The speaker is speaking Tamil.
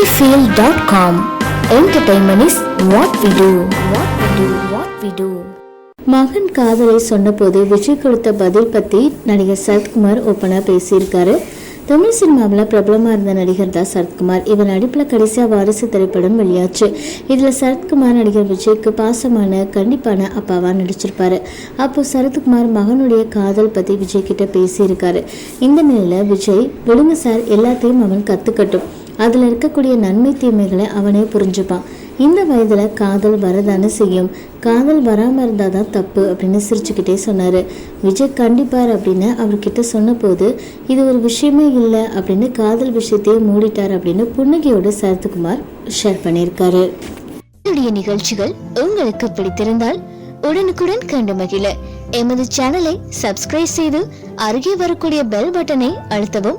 sunnyfield.com. Entertainment is what we do. What we do. What we do. மகன் காதலை சொன்னபோது விஜய் கொடுத்த பதில் பற்றி நடிகர் சரத்குமார் ஓப்பனாக பேசியிருக்காரு தமிழ் சினிமாவில் பிரபலமாக இருந்த நடிகர் தான் சரத்குமார் இவர் நடிப்பில் கடைசியாக வாரிசு திரைப்படம் வெளியாச்சு இதில் சரத்குமார் நடிகர் விஜய்க்கு பாசமான கண்டிப்பான அப்பாவாக நடிச்சிருப்பாரு அப்போ சரத்குமார் மகனுடைய காதல் பற்றி விஜய் கிட்ட பேசியிருக்காரு இந்த நிலையில் விஜய் விடுங்க சார் எல்லாத்தையும் அவன் கற்றுக்கட்டும் அதில் இருக்கக்கூடிய நன்மை தீமைகளை அவனே புரிஞ்சுப்பான். இந்த வயதில் காதல் வரதானே செய்யும். காதல் வராமல் இருந்தால் தான் தப்பு அப்படின்னு சிரிச்சுக்கிட்டே சொன்னார். விஜய் கண்டிப்பார் அப்படின்னு அவர்கிட்ட சொன்னபோது இது ஒரு விஷயமே இல்லை அப்படின்னு காதல் விஷயத்தையே மூடிட்டார் அப்படின்னு புன்னகையோட சரத்குமார் ஷேர் பண்ணியிருக்காரு. என்னுடைய நிகழ்ச்சிகள் உங்களுக்கு பிடித்திருந்தால் உடனுக்குடன் கண்டு மகிழ. எமது சேனலை சப்ஸ்கிரைப் செய்து அருகே வரக்கூடிய பெல் பட்டனை அழுத்தவும்.